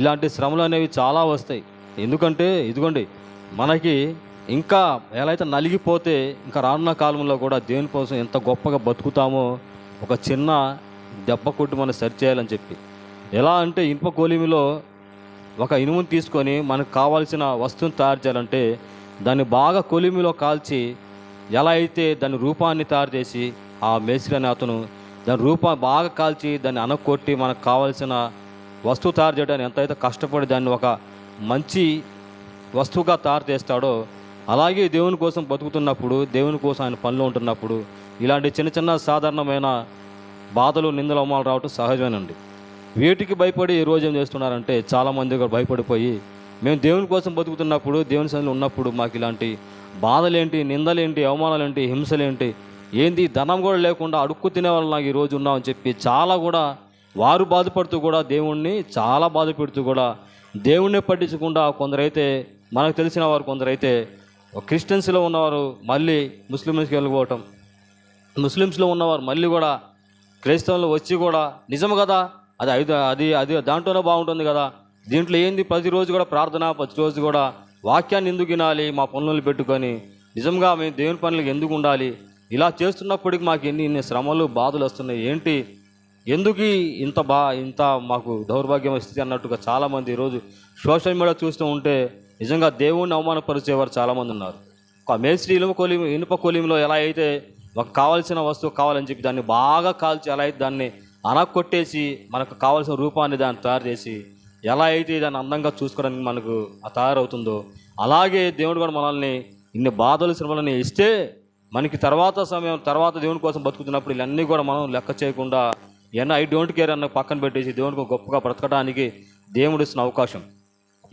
ఇలాంటి శ్రమలు అనేవి చాలా వస్తాయి. ఎందుకంటే ఇదిగోండి మనకి ఇంకా ఎలా అయితే నలిగిపోతే ఇంకా రానున్న కాలంలో కూడా దేవుని కోసం ఎంత గొప్పగా బతుకుతామో ఒక చిన్న దెబ్బ కొట్టి మనం సరి చేయాలని చెప్పి. ఎలా అంటే ఇనుప కోలిమిలో ఒక ఇనుమును తీసుకొని మనకు కావాల్సిన వస్తువుని తయారు చేయాలంటే దాన్ని బాగా కొలిమిలో కాల్చి ఎలా అయితే దాని రూపాన్ని తయారు చేసి ఆ మేస్త్రి అనే అతను దాని రూపా బాగా కాల్చి దాన్ని అనకొట్టి మనకు కావాల్సిన వస్తువు తయారు చేయడానికి ఎంతైతే కష్టపడి దాన్ని ఒక మంచి వస్తువుగా తయారు చేస్తాడో అలాగే దేవుని కోసం బతుకుతున్నప్పుడు దేవుని కోసం ఆయన పనులు ఉంటున్నప్పుడు ఇలాంటి చిన్న చిన్న సాధారణమైన బాధలు నిందలు అవమానాలు రావటం సహజమేనండి. వీటికి భయపడి ఈ రోజు ఏం చేస్తున్నారంటే చాలామంది కూడా భయపడిపోయి మేము దేవుని కోసం బతుకుతున్నప్పుడు దేవుని సన్నిధిలో ఉన్నప్పుడు మాకు ఇలాంటి బాధలేంటి నిందలేంటి అవమానాలేంటి హింసలేంటి ఏంది ధనం కూడా లేకుండా అడుక్కు తినే వాళ్ళు నాకు ఈరోజు ఉన్నామని చెప్పి చాలా కూడా వారు బాధపడుతూ కూడా దేవుణ్ణి చాలా బాధపెడుతూ కూడా దేవుణ్ణి పట్టించకుండా కొందరైతే మనకు తెలిసిన వారు కొందరైతే క్రిస్టియన్స్లో ఉన్నవారు మళ్ళీ ముస్లిమ్స్కి వెళ్ళిపోవటం. ముస్లిమ్స్లో ఉన్నవారు మళ్ళీ కూడా క్రైస్తవంలో వచ్చి కూడా నిజం కదా? అది ఐదు అది అది దాంట్లోనే బాగుంటుంది కదా? దీంట్లో ఏంది? ప్రతిరోజు కూడా ప్రార్థన ప్రతిరోజు కూడా వాక్యాన్ని ఎందుకు వినాలి? మా పనులను పెట్టుకొని నిజంగా మేము దేవుని పనులకు ఎందుకు ఉండాలి? ఇలా చేస్తున్నప్పటికి మాకు ఎన్ని ఇన్ని శ్రమలు బాధలు వస్తున్నాయి? ఏంటి? ఎందుకు ఇంత బా ఇంత మాకు దౌర్భాగ్యం స్థితి అన్నట్టుగా చాలామంది ఈరోజు సోషల్ మీడియా చూస్తూ ఉంటే నిజంగా దేవుణ్ణి అవమానపరిచేవారు చాలామంది ఉన్నారు. ఒక మేస్త్రి ఇనుప కొలిం ఇనుప కొలిమిలో ఎలా అయితే ఒక కావాల్సిన వస్తువు కావాలని చెప్పి దాన్ని బాగా కాల్చి ఎలా అయితే దాన్ని అనకొట్టేసి మనకు కావాల్సిన రూపాన్ని దాన్ని తయారు చేసి ఎలా అయితే దాన్ని అందంగా చూసుకోవడానికి మనకు ఆ తయారవుతుందో అలాగే దేవుడు కూడా మనల్ని ఇన్ని బాధలు శ్రమలని ఇస్తే మనకి తర్వాత సమయం తర్వాత దేవుని కోసం బతుకుతున్నప్పుడు ఇవన్నీ కూడా మనం లెక్క చేయకుండా ఏమన్నా ఐ డోంట్ కేర్ అన్న పక్కన పెట్టేసి దేవునికి గొప్పగా బ్రతకడానికి దేవుడు ఇస్తున్న అవకాశం.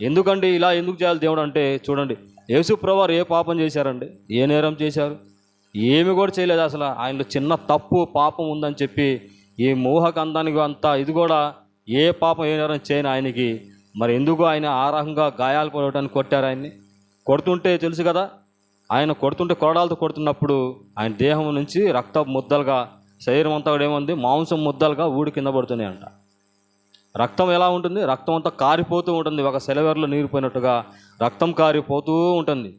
ఎందుకండి ఇలా ఎందుకు చేయాలి దేవుడు అంటే చూడండి యేసుప్రవారు ఏ పాపం చేశారండి? ఏ నేరం చేశారు? ఏమి కూడా చేయలేదు అసలు. ఆయనలో చిన్న తప్పు పాపం ఉందని చెప్పి ఈ మోహకందానికి అంతా ఇది కూడా ఏ పాపం ఏ నేరం చేయని ఆయనకి మరి ఎందుకు ఆయన ఆరాహంగా గాయాలు పడటానికి కొట్టారు ఆయన్ని? కొడుతుంటే తెలుసు కదా ఆయన కొడుతుంటే కొరడాలతో కొడుతున్నప్పుడు ఆయన దేహం నుంచి రక్త ముద్దలుగా శరీరం అంతా కూడా ఏముంది? మాంసం ముద్దలుగా ఊడి కింద పడుతున్నాయి అంట. రక్తం ఎలా ఉంటుంది? రక్తం అంతా కారిపోతూ ఉంటుంది. ఒక సెలవేర్లో నీరు పోయినట్టుగా రక్తం కారిపోతూ ఉంటుంది.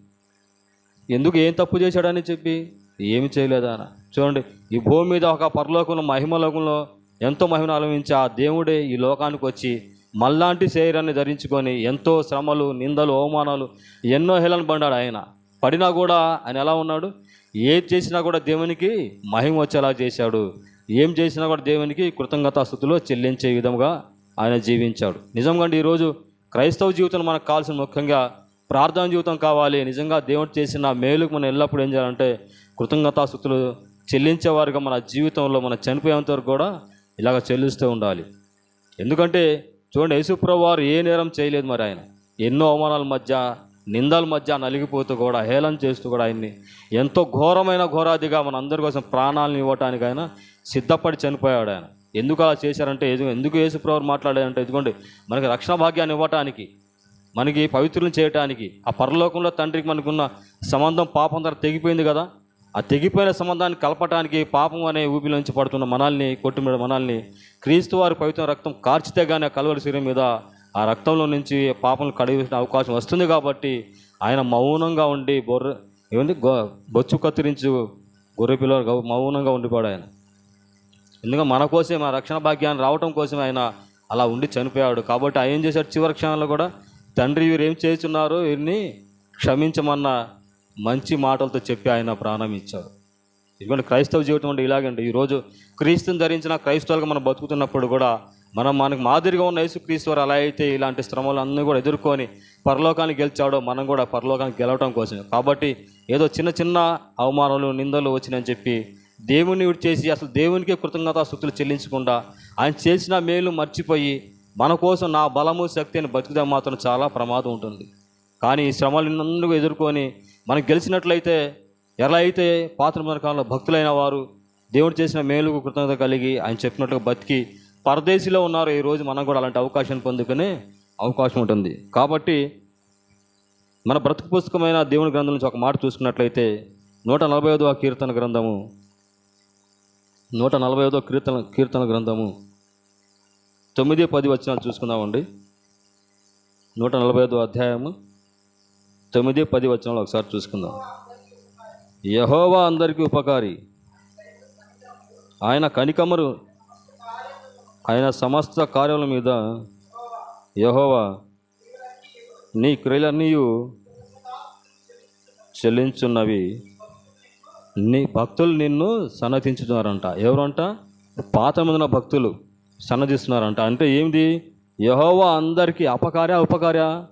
ఎందుకు ఏం తప్పు చేశాడని చెప్పి? ఏమి చేయలేదా చూడండి ఈ భూమి మీద ఒక పరలోకంలో మహిమలోకంలో ఎంతో మహిమను అనుభవించి ఆ దేవుడే ఈ లోకానికి వచ్చి మళ్ళాంటి శరీరాన్ని ధరించుకొని ఎంతో శ్రమలు నిందలు అవమానాలు ఎన్నో హేళన పడ్డాడు ఆయన. పడినా కూడా ఆయన ఎలా ఉన్నాడు? ఏది చేసినా కూడా దేవునికి మహిమ వచ్చేలా చేశాడు. ఏం చేసినా కూడా దేవునికి కృతజ్ఞతాస్థుతిలో చెల్లించే విధంగా ఆయన జీవించాడు. నిజంగా అండి ఈరోజు క్రైస్తవ జీవితం మనకు కావాల్సిన ముఖ్యంగా ప్రార్థన జీవితం కావాలి. నిజంగా దేవుడు చేసిన మేలుకు మనం ఎల్లప్పుడూ ఏం చేయాలంటే కృతజ్ఞతాస్థుతులు చెల్లించేవారుగా మన జీవితంలో మనం చనిపోయేంత వరకు కూడా ఇలాగ చెల్లిస్తూ ఉండాలి. ఎందుకంటే చూడండి యేసుప్రభు వారు ఏ నేరం చేయలేదు మరి ఆయన. ఎన్నో అవమానాల మధ్య నిందల మధ్య నలిగిపోతూ కూడా హేళన చేస్తూ కూడా ఆయన్ని ఎంతో ఘోరమైన ఘోరాదిగా మన అందరి కోసం ప్రాణాలను ఇవ్వటానికి ఆయన సిద్ధపడి చనిపోయాడు ఆయన. ఎందుకు అలా చేశారంటే ఎదు- ఎందుకు యేసుప్రభు మాట్లాడారంటే ఇదిగోండి మనకి రక్షణ భాగ్యాన్ని ఇవ్వటానికి మనకి పవిత్రులను చేయటానికి ఆ పరలోకంలో తండ్రికి మనకున్న సంబంధం పాపం ద్వారా తెగిపోయింది కదా. ఆ తెగిపోయిన సంబంధాన్ని కలపటానికి పాపం అనే ఊపిలోంచి పడుతున్న మనల్ని కొట్టుమిడ మనల్ని క్రీస్తు వారి పవిత్ర రక్తం కార్చితే కానీ కలవరి శరీరం మీద ఆ రక్తంలో నుంచి పాపం కడిగిన అవకాశం వస్తుంది కాబట్టి ఆయన మౌనంగా ఉండి బొర్ర ఏముంది గొ బొచ్చు కత్తిరించు గొర్రె పిల్లలు మౌనంగా ఉండిపోయాడు ఆయన. ఎందుకంటే మన కోసమే మన రక్షణ భాగ్యాన్ని రావటం కోసమే ఆయన అలా ఉండి చనిపోయాడు. కాబట్టి ఆయన ఏం చేశాడు? చివరి క్షణంలో కూడా తండ్రి వీరు ఏం చేస్తున్నారు వీరిని క్షమించమన్న మంచి మాటలతో చెప్పి ఆయన ప్రాణం ఇచ్చాడు. ఎందుకంటే క్రైస్తవ జీవితం అంటే ఇలాగండి. ఈరోజు క్రీస్తుని ధరించిన క్రైస్తవులుగా మనం బతుకుతున్నప్పుడు కూడా మనం మనకు మాదిరిగా ఉన్న యేసుక్రీస్తు వారు అలా అయితే ఇలాంటి శ్రమలు అన్నీ కూడా ఎదుర్కొని పరలోకానికి గెలిచాడో మనం కూడా పరలోకానికి గెలవటం కోసమే. కాబట్టి ఏదో చిన్న చిన్న అవమానాలు నిందలు వచ్చినాయని చెప్పి దేవుని చేసి అసలు దేవునికే కృతజ్ఞత స్థుతులు చెల్లించకుండా ఆయన చేసిన మేలు మర్చిపోయి మన కోసం నా బలము శక్తి అని బతికితే మాత్రం చాలా ప్రమాదం ఉంటుంది. కానీ ఈ శ్రమలను ఎదుర్కొని మనం గెలిచినట్లయితే ఎలా అయితే పాత్ర కాలంలో భక్తులైన వారు దేవుడు చేసిన మేలుకు కృతజ్ఞత కలిగి ఆయన చెప్పినట్టుగా బతికి పరదేశీలో ఉన్నారు ఈరోజు మనం కూడా అలాంటి అవకాశాన్ని పొందుకునే అవకాశం ఉంటుంది. కాబట్టి మన బ్రతుకు పుస్తకమైన దేవుని గ్రంథం నుంచి ఒక మాట చూసుకున్నట్లయితే నూట నలభై ఐదవ కీర్తన గ్రంథము నూట నలభై ఐదవ కీర్తన కీర్తన గ్రంథము తొమ్మిది పది వచ్చిన చూసుకుందామండి. నూట నలభై ఐదో అధ్యాయము తొమ్మిది పది వచనాలు ఒకసారి చూసుకుందాం. యహోవా అందరికీ ఉపకారి. ఆయన కనికమరు ఆయన సమస్త కార్యాల మీద యహోవా నీ క్రియలన్నీయు చెల్లించున్నవి. నీ భక్తులు నిన్ను సన్నతించుతున్నారంట. ఎవరంట? పాత మీద భక్తులు సన్నదిస్తున్నారంట అంటే ఏంది? యహోవా అందరికీ అపకార్య ఉపకార్య?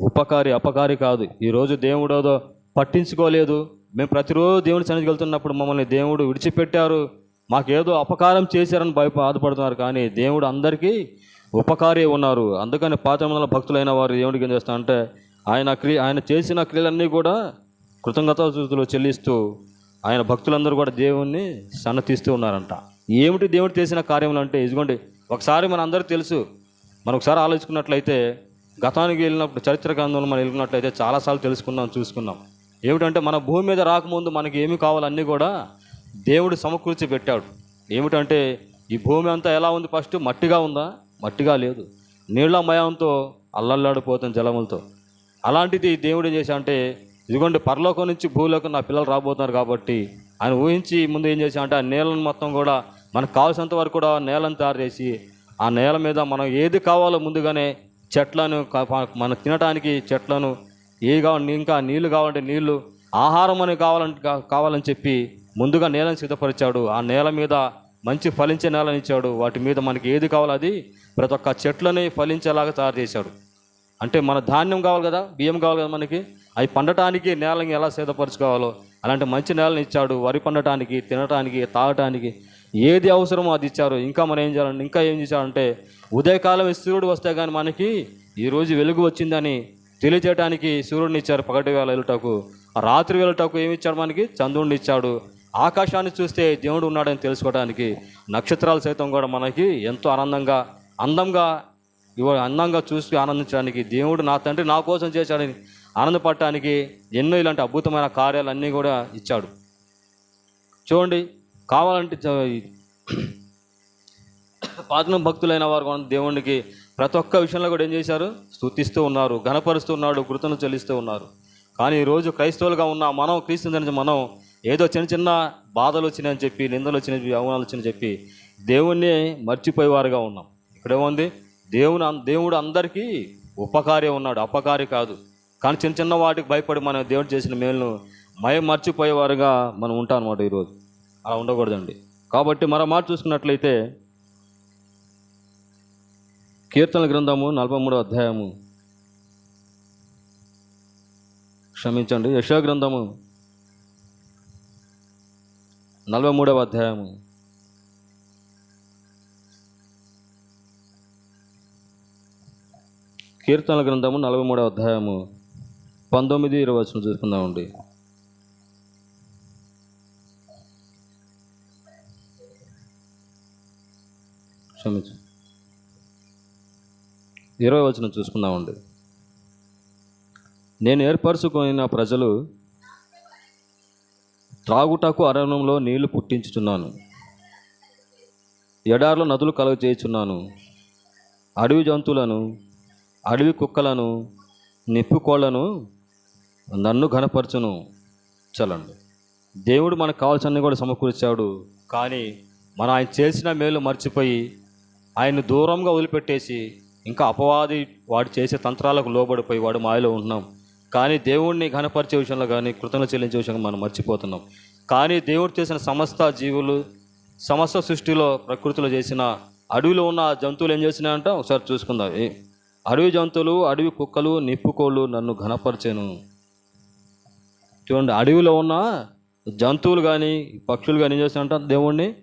ఉపకారి అపకారి కాదు. ఈరోజు దేవుడు ఏదో పట్టించుకోలేదు. మేము ప్రతిరోజు దేవుని సన్నిధికి వెళ్తున్నప్పుడు మమ్మల్ని దేవుడు విడిచిపెట్టారు. మాకేదో అపకారం చేశారని భయ బాధపడుతున్నారు. కానీ దేవుడు అందరికీ ఉపకారే ఉన్నారు. అందుకని పాతమందల భక్తులైన వారు దేవుడికి ఏం చేస్తారంటే ఆయన క్రియ ఆయన చేసిన క్రియలన్నీ కూడా కృతజ్ఞతాస్తుతులు చెల్లిస్తూ ఆయన భక్తులందరూ కూడా దేవుణ్ణి సన్నతిస్తూ ఉన్నారంట. ఏమిటి దేవుడు చేసిన కార్యములు అంటే ఇదిగోండి ఒకసారి మన అందరూ తెలుసు మనం ఒకసారి ఆలోచుకున్నట్లయితే గతానికి వెళ్ళినప్పుడు చరిత్ర గ్రంథంలో మనం వెళ్ళినట్లయితే చాలాసార్లు తెలుసుకున్నాం చూసుకున్నాం. ఏమిటంటే మన భూమి మీద రాకముందు మనకి ఏమి కావాలన్నీ కూడా దేవుడు సమకూర్చి పెట్టాడు. ఏమిటంటే ఈ భూమి అంతా ఎలా ఉంది ఫస్ట్? మట్టిగా ఉందా? మట్టిగా లేదు. నీళ్ళమయంతో అల్లల్లాడిపోతుంది జలములతో. అలాంటిది దేవుడు ఏం చేశా అంటే ఇదిగోండి పరలోకం నుంచి భూలోకం నా పిల్లలు రాబోతున్నారు కాబట్టి ఆయన ఊహించి ముందు ఏం చేశా అంటే ఆ నేలను మొత్తం కూడా మనకు కావాల్సినంత వరకు కూడా నేలను తయారు చేసి ఆ నేల మీద మనం ఏది కావాలో ముందుగానే చెట్లను మనం తినడానికి చెట్లను ఏ కావాలి ఇంకా నీళ్ళు కావాలంటే నీళ్ళు ఆహారం అని కావాలంటే కావాలని చెప్పి ముందుగా నేలను సిద్ధపరిచాడు. ఆ నేల మీద మంచి ఫలించే నేలను ఇచ్చాడు. వాటి మీద మనకి ఏది కావాలో అది ప్రతి ఒక్క చెట్లని ఫలించేలాగా తయారు చేశాడు. అంటే మన ధాన్యం కావాలి కదా బియ్యం కావాలి కదా మనకి. అవి పండటానికి నేలని ఎలా సిద్ధపరచుకోవాలో అలాంటి మంచి నేలను ఇచ్చాడు. వరి పండటానికి తినటానికి తాగటానికి ఏది అవసరమో అది ఇచ్చారు. ఇంకా మనం ఏం చేయాలంటే ఇంకా ఏం చేశారంటే ఉదయకాలం సూర్యుడు వస్తే కానీ మనకి ఈరోజు వెలుగు వచ్చిందని తెలియజేయడానికి సూర్యుడిని ఇచ్చారు పగటి వేళ వెళ్ళటకు రాత్రి వెళ్ళటకు ఏమి ఇచ్చాడు మనకి? చంద్రుడిని ఇచ్చాడు. ఆకాశాన్ని చూస్తే దేవుడు ఉన్నాడని తెలుసుకోవడానికి నక్షత్రాలు సైతం కూడా మనకి ఎంతో ఆనందంగా అందంగా ఇవ అందంగా చూసి ఆనందించడానికి దేవుడు నా తండ్రి నా కోసం చేశాడని ఆనందపడటానికి ఎన్నో ఇలాంటి అద్భుతమైన కార్యాలన్నీ కూడా ఇచ్చాడు. చూడండి కావాలంటే పాతన భక్తులైన వారు కూడా దేవునికి ప్రతి ఒక్క విషయంలో కూడా ఏం చేశారు? స్థుతిస్తూ ఉన్నారు ఘనపరుస్తూ ఉన్నాడు కృతను చెల్లిస్తూ ఉన్నారు. కానీ ఈరోజు క్రైస్తవులుగా ఉన్న మనం క్రీస్తుని మనం ఏదో చిన్న చిన్న బాధలు వచ్చినాయని చెప్పి నిందలు వచ్చినాయి అవమానాలు వచ్చినాయని చెప్పి దేవుణ్ణి మర్చిపోయేవారుగా ఉన్నాం. ఇక్కడేముంది? దేవుని దేవుడు అందరికీ ఉపకారి ఉన్నాడు. అపకారి కాదు. కానీ చిన్న చిన్న వాటికి భయపడి మనం దేవుడు చేసిన మేలును మయం మర్చిపోయేవారుగా మనం ఉంటాం అనమాట ఈరోజు. అలా ఉండకూడదండి. కాబట్టి మరో మాట చూసుకున్నట్లయితే కీర్తన గ్రంథము నలభై మూడో అధ్యాయము క్షమించండి. యశా గ్రంథము నలభై మూడవ అధ్యాయము. కీర్తనల గ్రంథము నలభై మూడవ అధ్యాయము. పంతొమ్మిది ఇరవై వచ్చిన చూసుకుందామండి. క్షమించు ఇరవై వచ్చిన చూసుకుందామండి. నేను ఏర్పరచుకున్న ప్రజలు త్రాగుటకు అరణ్యంలో నీళ్ళు పుట్టించుచున్నాను. ఎడార్లో నదులు కలుగ చేయుచున్నాను అడవి జంతువులను అడవి కుక్కలను నిప్పుకోళ్ళను నన్ను ఘనపరచును. చలండి దేవుడు మనకు కావాల్సినవి కూడా సమకూర్చాడు. కానీ మనం ఆయన చేసిన మేలు మర్చిపోయి ఆయన దూరంగా వదిలిపెట్టేసి ఇంకా అపవాది వాడు చేసే తంత్రాలకు లోబడిపోయి వాడు మాయలో ఉన్నాం కానీ దేవుణ్ణి ఘనపరిచే విషయంలో కానీ కృతజ్ఞత చెల్లించే విషయంలో మనం మర్చిపోతున్నాం. కానీ దేవుడు చేసిన సమస్త జీవులు సమస్త సృష్టిలో ప్రకృతిలో చేసిన అడవిలో ఉన్న జంతువులు ఏం చేసినాయంట? ఒకసారి చూసుకుందాం. ఏ అడవి జంతువులు అడవి కుక్కలు నిప్పుకోళ్ళు నన్ను ఘనపరిచాను. చూడండి అడవిలో ఉన్న జంతువులు కానీ పక్షులు కానీ ఏం చేస్తాయంట దేవుణ్ణి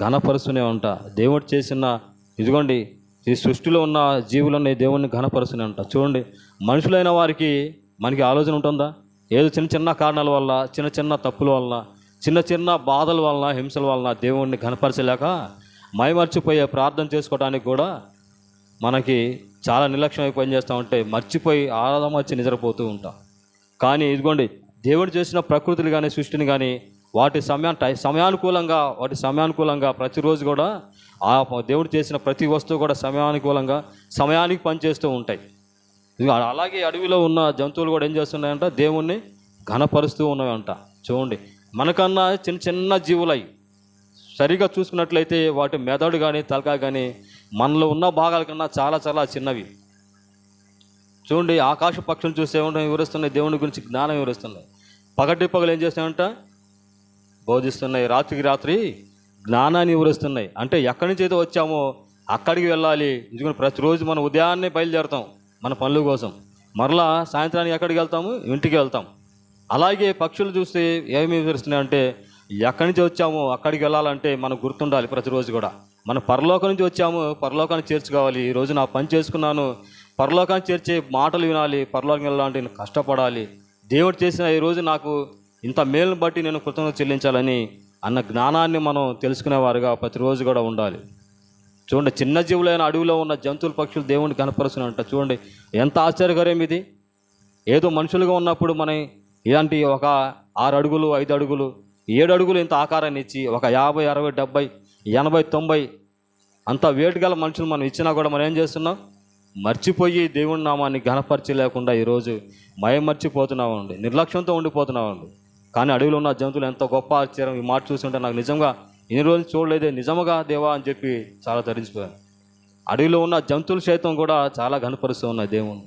ఘనపరుస్తూనే ఉంట. దేవుడు చేసిన ఇదిగోండి ఈ సృష్టిలో ఉన్న జీవులన్నీ దేవుణ్ణి ఘనపరుస్తూనే ఉంటా. చూడండి మనుషులైన వారికి మనకి ఆలోచన ఉంటుందా? ఏదో చిన్న చిన్న కారణాల వల్ల చిన్న చిన్న తప్పుల వలన చిన్న చిన్న బాధల వలన హింసల వలన దేవుణ్ణి కనపరచలేక మైమర్చిపోయే ప్రార్థన చేసుకోవడానికి కూడా మనకి చాలా నిర్లక్ష్యం అయిపోయి చేస్తూ ఉంటే మర్చిపోయి ఆరాధమర్చి నిద్రపోతూ ఉంటాం. కానీ ఇదిగోండి దేవుడు చేసిన ప్రకృతిని కానీ సృష్టిని కానీ వాటి సమయా టై- సమయానుకూలంగా వాటి సమయానుకూలంగా ప్రతిరోజు కూడా ఆ దేవుడు చేసిన ప్రతి వస్తువు కూడా సమయానుకూలంగా సమయానికి పనిచేస్తూ ఉంటాయి. అలాగే అడవిలో ఉన్న జంతువులు కూడా ఏం చేస్తున్నాయంట? దేవుణ్ణి ఘనపరుస్తూ ఉన్నాయంట. చూడండి. మనకన్నా చిన్న చిన్న జీవులై సరిగా చూసుకున్నట్లయితే వాటి మెదడు కానీ తలకాయ కానీ మనలో ఉన్న భాగాల కన్నా చాలా చాలా చిన్నవి. చూడండి ఆకాశ పక్షులు చూస్తే వివరిస్తున్నాయి? దేవుని గురించి జ్ఞానం వివరిస్తున్నాయి. పగటి పగలు ఏం చేస్తాయంట బోధిస్తున్నాయి. రాత్రికి రాత్రి జ్ఞానాన్ని వివరిస్తున్నాయి. అంటే ఎక్కడి నుంచి అయితే వచ్చామో అక్కడికి వెళ్ళాలి. ఎందుకంటే ప్రతిరోజు మనం ఉదయాన్నే బయలుదేరుతాం. మన పనుల కోసం. మరలా సాయంత్రానికి ఎక్కడికి వెళ్తాము? ఇంటికి వెళ్తాం అలాగే పక్షులు చూస్తే ఏమి వివరిస్తున్నాయి అంటే ఎక్కడి నుంచి వచ్చామో అక్కడికి వెళ్ళాలంటే మనకు గుర్తుండాలి ప్రతిరోజు కూడా. మనం పరలోకం నుంచి వచ్చాము పరలోకాన్ని చేర్చుకోవాలి. ఈరోజు నా పని చేసుకున్నాను. పరలోకాన్ని చేర్చే మాటలు వినాలి. పరలోకం వెళ్ళాలంటే నేను కష్టపడాలి. దేవుడు చేసిన ఈ రోజు నాకు ఇంత మేలును బట్టి నేను కృతజ్ఞత చెల్లించాలని అన్న జ్ఞానాన్ని మనం తెలుసుకునేవారుగా ప్రతిరోజు కూడా ఉండాలి. చూడండి చిన్న జీవులైన అడవిలో ఉన్న జంతువుల పక్షులు దేవుడిని కనపరుస్తున్నట్ట చూడండి ఎంత ఆశ్చర్యకరం ఇది. ఏదో మనుషులుగా ఉన్నప్పుడు మన ఇలాంటి ఒక ఆరు అడుగులు ఐదు అడుగులు ఏడు అడుగులు ఇంత ఆకారాన్ని ఇచ్చి ఒక యాభై అరవై డెబ్బై ఎనభై తొంభై అంత వేటు గల మనుషులు మనం ఇచ్చినా కూడా మనం ఏం చేస్తున్నాం? మర్చిపోయి దేవుడి నామాన్ని ఘనపరచలేకుండా ఈరోజు మయం నిర్లక్ష్యంతో ఉండిపోతున్నామండి. కానీ అడవిలో ఉన్న జంతువులు ఎంత గొప్ప ఆశ్చర్యం. ఈ మాట చూస్తుంటే నాకు నిజంగా ఇన్ని రోజులు చూడలేదే నిజముగా దేవా అని చెప్పి చాలా ధరించిపోయాను. అడవిలో ఉన్న జంతువులు సైతం కూడా చాలా కనపరుస్తూ ఉన్నాయి దేవుణ్ణి.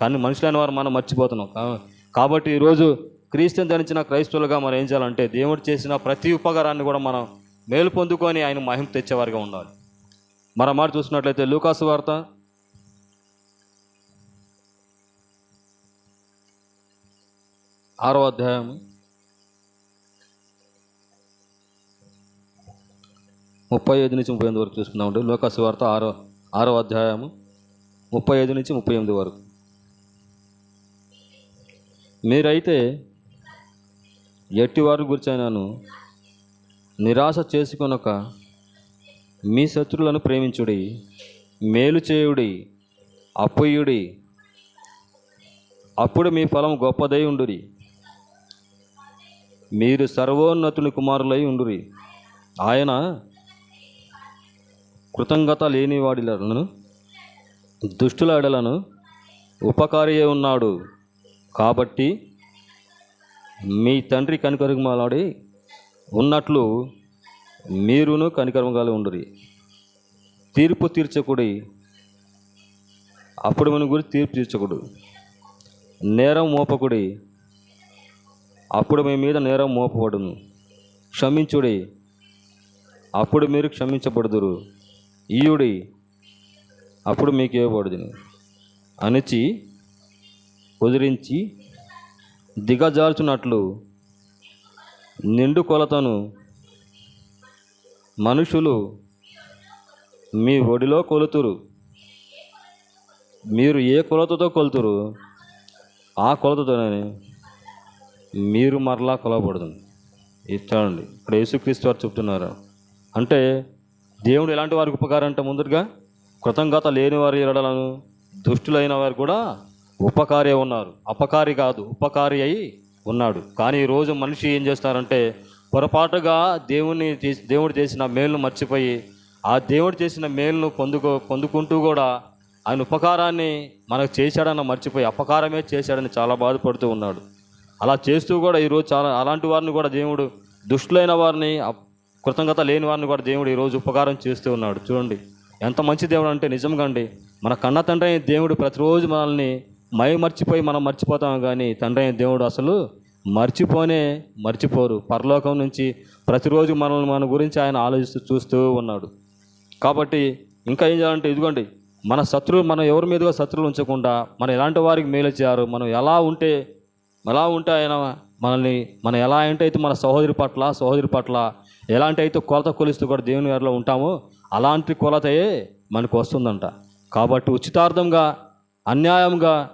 కానీ మనుషులైన వారు మనం మర్చిపోతున్నాం. కాబట్టి ఈరోజు క్రీస్తుని ధరించిన క్రైస్తవులుగా మనం ఏం చేయాలంటే దేవుడు చేసిన ప్రతి ఉపకారాన్ని కూడా మనం మేలు పొందుకొని ఆయన మహిమ తెచ్చేవారిగా ఉండాలి. మరో మాట చూసినట్లయితే లూకాసు వార్త. ఆరో అధ్యాయం ముప్పై ఐదు నుంచి ముప్పై ఎనిమిది వరకు చూసుకుందామండి. లోకాసు వార్త ఆరో ఆరో అధ్యాయము ముప్పై ఐదు నుంచి ముప్పై ఎనిమిది వరకు. మీరైతే ఎట్టివారు గురిచైనాను నిరాశ చేసుకొనక మీ శత్రులను ప్రేమించుడి మేలు చేయుడి అప్పుయుడి అప్పుడు మీ ఫలం గొప్పదై ఉండురి మీరు సర్వోన్నతుని కుమారులై ఉండురి. ఆయన కృతజ్ఞత లేని వాడిలను దుష్టుల ఎడలను ఉపకారియే ఉన్నాడు. కాబట్టి మీ తండ్రి కనికరమాలాడి ఉన్నట్లు మీరును కనికరమగాలి ఉండురి. తీర్పు తీర్చకుడి. అప్పుడు మన గురించి తీర్పు తీర్చకుడు. నేరం మోపకుడి. అప్పుడు మీ మీద నేరం మోపబడును. క్షమించుడి. అప్పుడు మీరు క్షమించబడుదురు. ఈయుడి అప్పుడు మీకు ఇవ్వబడుదును. అణిచి కుదిరించి దిగజార్చునట్లు నిండు కొలతను మనుషులు మీ ఒడిలో కొలుతురు. మీరు ఏ కొలతతో కొలుతురు ఆ కొలతతోనే మీరు మరలా కొలవబడుతుంది ఇస్తానండి ఇక్కడ యేసుక్రీస్తు వారు చెప్తున్నారు. అంటే దేవుడు ఎలాంటి వారికి ఉపకారం అంటే ముందుగా కృతంగత లేని వారి ఎడలను దుష్టులైన వారు కూడా ఉపకారి ఉన్నారు. అపకారి కాదు ఉపకారి అయి ఉన్నాడు. కానీ ఈరోజు మనిషి ఏం చేస్తారంటే పొరపాటుగా దేవుని చేసి- దేవుడు చేసిన మేలును మర్చిపోయి ఆ దేవుడు చేసిన మేలును పొందుకో పొందుకుంటూ కూడా ఆయన ఉపకారాన్ని మనకు చేశాడన్న మర్చిపోయి అపకారమే చేశాడని చాలా బాధపడుతూ ఉన్నాడు. అలా చేస్తూ కూడా ఈరోజు చాలా అలాంటి వారిని కూడా దేవుడు దుష్టులైన వారిని అప్- కృతజ్ఞత లేని వారిని కూడా దేవుడు ఈరోజు ఉపకారం చేస్తూ ఉన్నాడు. చూడండి ఎంత మంచి దేవుడు అంటే నిజంగా అండి మన కన్న తండ్రి అయిన దేవుడు ప్రతిరోజు మనల్ని మై మర్చిపోయి మనం మర్చిపోతాం కానీ తండ్రి అయిన దేవుడు అసలు మర్చిపోనే మర్చిపోరు. పరలోకం నుంచి ప్రతిరోజు మనల్ని మన గురించి ఆయన ఆలోచిస్తూ చూస్తూ ఉన్నాడు. కాబట్టి ఇంకా ఏం చేయాలంటే ఇదిగోండి మన శత్రువు మనం ఎవరి మీదుగా శత్రువులు ఉంచకుండా మనం ఎలాంటి వారికి మేలు చేయారు మనం ఎలా ఉంటే ఎలా ఉంటే ఆయన మనల్ని మనం ఎలా అంటే అయితే మన సహోదరి పట్ల సహోదరి పట్ల ఎలాంటి అయితే కొలత కొలిస్తూ కూడా దేవుని గారిలో ఉంటామో అలాంటి కొలతయే మనకు వస్తుందంట. కాబట్టి ఉచితార్థంగా అన్యాయంగా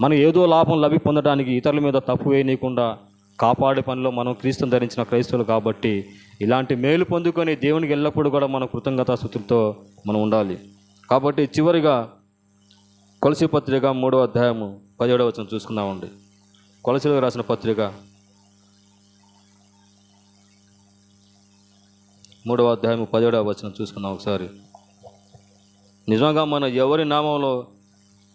మనం ఏదో లాభం లభి పొందడానికి ఇతరుల మీద తప్పు వేయనీయకుండా కాపాడే పనిలో మనం క్రీస్తుని ధరించిన క్రైస్తవులు కాబట్టి ఇలాంటి మేలు పొందుకొని దేవునికి ఎల్లప్పుడూ కూడా మన కృతజ్ఞతాస్థుతులతో మనం ఉండాలి. కాబట్టి చివరిగా కొలసి పత్రిక మూడవ అధ్యాయము పదిహేడవ వచనం చూసుకుందామండి. కొలసిలో రాసిన పత్రిక మూడవ అధ్యాయం పదిహేడవ వచనం చూసుకుందాం ఒకసారి. నిజంగా మనం ఎవరి నామంలో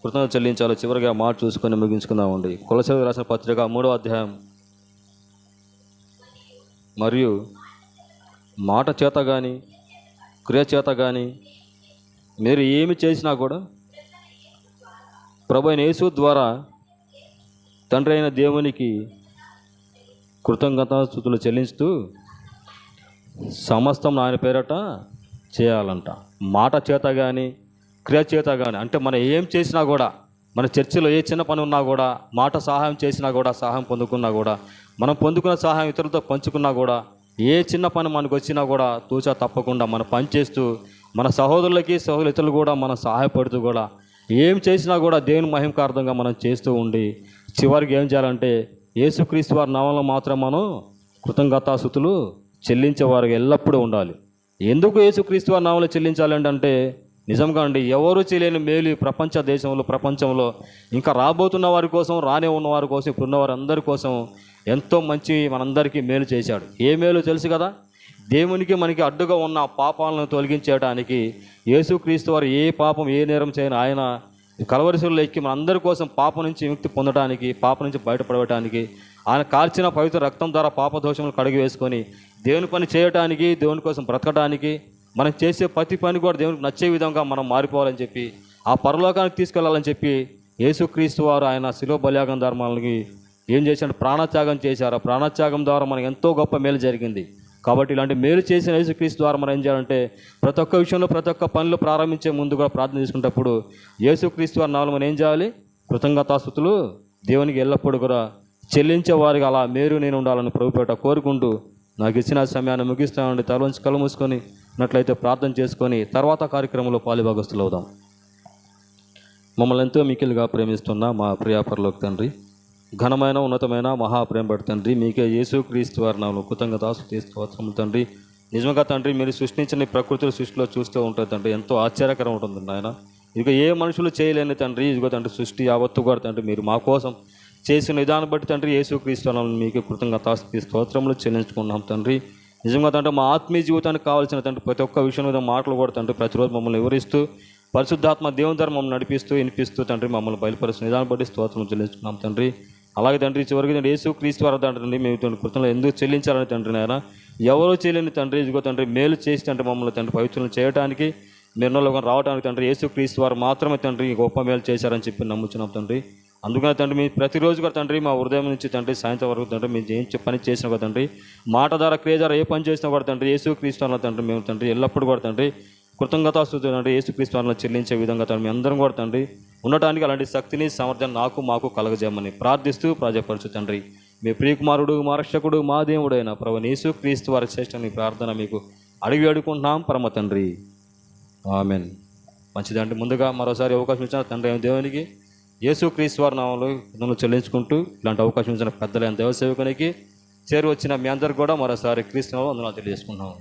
కృతజ్ఞత చెల్లించాలో చివరిగా మాట చూసుకొని ముగించుకుందామండి. కులసేవ రాసిన పత్రిక మూడో అధ్యాయం. మరియు మాట చేత కానీ క్రియ చేత కానీ మీరు ఏమి చేసినా కూడా ప్రభు అయిన యేసు ద్వారా తండ్రి అయిన దేవునికి కృతజ్ఞతాస్థుతులు చెల్లిస్తూ సమస్తం ఆయన పేరట చేయాలంట. మాట చేత కానీ క్రియ చేత కానీ అంటే మనం ఏం చేసినా కూడా మన చర్చిలో ఏ చిన్న పని ఉన్నా కూడా మాట సహాయం చేసినా కూడా సహాయం పొందుకున్నా కూడా మనం పొందుకున్న సహాయం ఇతరులతో పంచుకున్నా కూడా ఏ చిన్న పని మనకు వచ్చినా కూడా తూచా తప్పకుండా మనం పని చేస్తూ మన సహోదరులకి సహోదరులు కూడా మనం సహాయపడుతూ కూడా ఏం చేసినా కూడా దేవుని మహిమకార్థంగా మనం చేస్తూ ఉండి చివరికి ఏం చేయాలంటే యేసుక్రీస్తు వారి నామంలో మాత్రం మనం కృతజ్ఞతాసుతులు చెల్లించేవారు ఎల్లప్పుడూ ఉండాలి. ఎందుకు యేసుక్రీస్తు వారి నామంలో చెల్లించాలంటే అంటే నిజంగా అండి ఎవరు చేయలేని మేలు ప్రపంచ దేశంలో ప్రపంచంలో. ఇంకా రాబోతున్న వారి కోసం రానే ఉన్న వారి కోసం ఇప్పుడున్న అందరి కోసం ఎంతో మంచి మనందరికీ మేలు చేశాడు. ఏ మేలు తెలుసు కదా? దేవునికి మనకి అడ్డుగా ఉన్న పాపాలను తొలగించేయడానికి యేసుక్రీస్తు వారు ఏ పాపం ఏ నేరం చేయని ఆయన కలవరిశుల్లో ఎక్కి మన అందరి కోసం పాప నుంచి విముక్తి పొందడానికి పాప నుంచి బయటపడటానికి ఆయన కాల్చిన పవిత్ర రక్తం ద్వారా పాపదోషములు కడిగి వేసుకొని దేవుని పని చేయటానికి దేవుని కోసం బ్రతకడానికి మనం చేసే ప్రతి పని కూడా దేవునికి నచ్చే విధంగా మనం మారిపోవాలని చెప్పి ఆ పరలోకానికి తీసుకెళ్ళాలని చెప్పి యేసుక్రీస్తు వారు ఆయన శిలో బలియాగం ధర్మాలకి ఏం చేశాడు? ప్రాణత్యాగం చేశారు. ఆ ప్రాణత్యాగం ద్వారా మనకు ఎంతో గొప్ప మేలు జరిగింది. కాబట్టి ఇలాంటి మేలు చేసిన యేసుక్రీస్తు ద్వారా మనం ఏం చేయాలంటే ప్రతి ఒక్క విషయంలో ప్రతి ఒక్క పనులు ప్రారంభించే ముందు కూడా ప్రార్థన చేసుకునేటప్పుడు యేసుక్రీస్తు వారి నాలుగు మనం ఏం చేయాలి? కృతజ్ఞతాస్థుతులు దేవునికి ఎల్లప్పుడూ కూడా చెల్లించే వారికి అలా మేరు నేను ఉండాలని ప్రభుపేట కోరుకుంటూ నాకు ఇచ్చిన సమయాన్ని ముగిస్తామండి తలవంచి కళ్ళు మూసుకొని ఉన్నట్లయితే ప్రార్థన చేసుకొని తర్వాత కార్యక్రమంలో పాలుభాగస్తులు అవుదాం మమ్మల్ని ఎంతో మికిలిగా ప్రేమిస్తున్న మా ప్రియాపరలోకి తండ్రి ఘనమైన ఉన్నతమైన మహాప్రేమ తండ్రి మీకే యేసు క్రీస్తు వారి కృతంగా దాసు తీసుకోవచ్చు తండ్రి. నిజంగా తండ్రి మీరు సృష్టించిన ప్రకృతి సృష్టిలో చూస్తూ ఉంటుంది తండ్రి. ఎంతో ఆశ్చర్యకరం ఉంటుంది నాయన. ఇక ఏ మనుషులు చేయలేని తండ్రి ఇదిగో తండ్రి సృష్టి యావత్తు కూడా తండ్రి మీరు మా కోసం చేసిన విధానం బట్టి తండ్రి యేసు క్రీస్తు మీకు కృతజ్ఞత స్తోత్రములు చెల్లించుకున్నాం తండ్రి. నిజంగా తండ్రి మా ఆత్మీయ జీవితానికి కావాల్సిన తండ్రి ప్రతి ఒక్క విషయం మీద మాటలు కూడా తండ్రి ప్రతిరోజు మమ్మల్ని వివరిస్తూ పరిశుద్ధాత్మ దేవుని ద్వారా మమ్మల్ని నడిపిస్తూ వినిపిస్తూ తండ్రి మమ్మల్ని బయలుపరుస్తున్న విధానం బట్టి స్తోత్రం చెల్లించుకున్నాం తండ్రి. అలాగే తండ్రి చివరికి తండ్రి యేసు క్రీస్తు వారు తండ్రి మేము తండ్రి కృతంలో ఎందుకు చెల్లించాలని తండ్రి నాయన? ఎవరో చేయలేని తండ్రి ఇదిగో తండ్రి మేలు చేసి తండ్రి మమ్మల్ని తండ్రి పవిత్రం చేయడానికి నిర్ణయంలో రావడానికి తండ్రి యేసు క్రీస్తు వారు మాత్రమే తండ్రి గొప్ప మేలు చేశారని చెప్పి నమ్ముచున్నాం తండ్రి. అందుకనే తండ్రి మీ ప్రతిరోజు కూడా తండ్రి మా హృదయం నుంచి తండ్రి సాయంత్రం వరకు తండ్రి మీరు ఏం పని చేసినా కూడా తండ్రి మాట ద్వారా క్రియ ద్వారా ఏ పని చేసినా కూడా తండ్రి యేసు క్రీస్తు అన్న తండ్రి మేము తండ్రి ఎల్లప్పుడు కూడా తండ్రి కృతజ్ఞతాస్తుతి తండ్రి యేసు క్రీస్తు చెల్లించే విధంగా తండ్రి మీ అందరం కూడా తండ్రి ఉండటానికి అలాంటి శక్తిని సామర్థ్యాన్ని నాకు మాకు కలగజేయమని ప్రార్థిస్తూ ప్రాజపరచు తండ్రి. మీ ప్రియకుమారుడు మా రక్షకుడు మా దేవుడైన ప్రభు యేసు క్రీస్తు వారి శ్రేష్టని ప్రార్థన మీకు అడిగి అడుగుకుంటున్నాం పరమ తండ్రి. ఆమెన్. మంచిదండి. ముందుగా మరోసారి అవకాశం ఇచ్చిన తండ్రి దేవునికి యేసు క్రీస్తు వారి నామంలో కృతజ్ఞతలు చెల్లించుకుంటూ ఇలాంటి అవకాశం ఇచ్చిన పెద్దలైన దేవసేవకునికి చేరు వచ్చిన మీ అందరికి కూడా మరోసారి క్రీస్తు వందనాలు తెలియజేసుకుంటున్నాం.